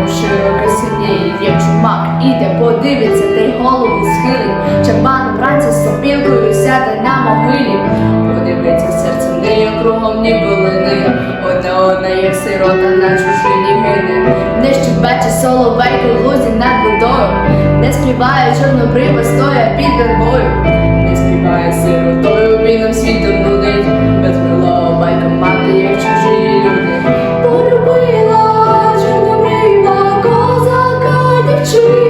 полем широке синіє, як чумак іде, подивиться, та й голову схилить. Чабан вранці з сопілкою сяде на могилі. Подивиться серце нею, кругом ні линия, одна одна, як сирота на чужині гине. Не щебече соловейку лузі над водою, не співає чорнобрива, стоя під вербою. Jesus.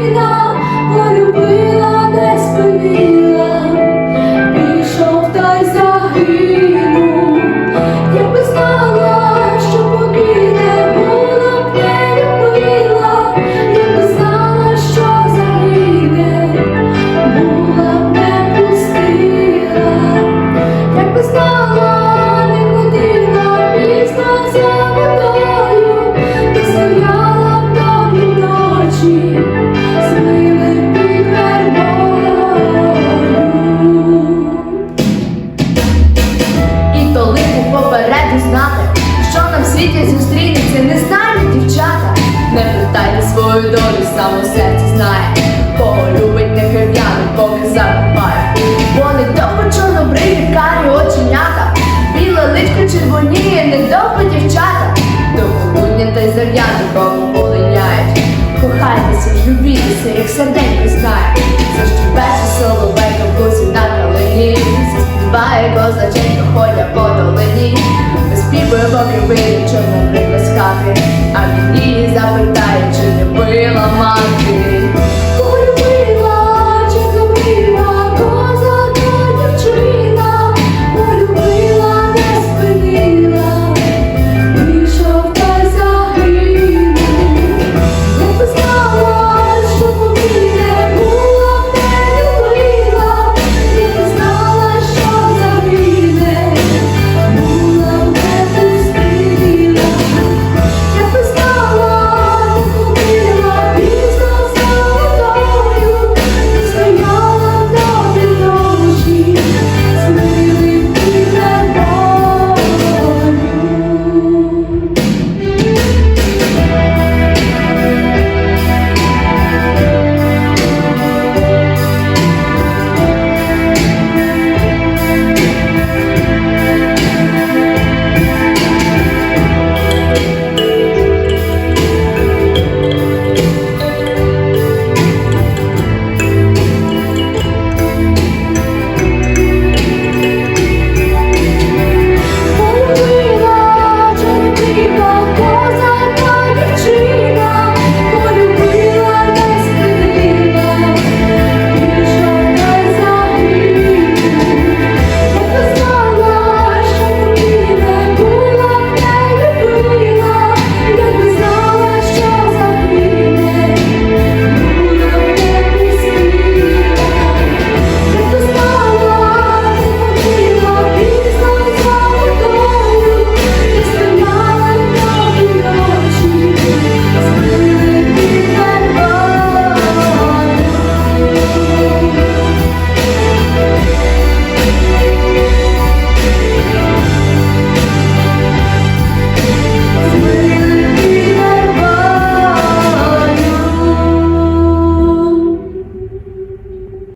Dove c'è amore.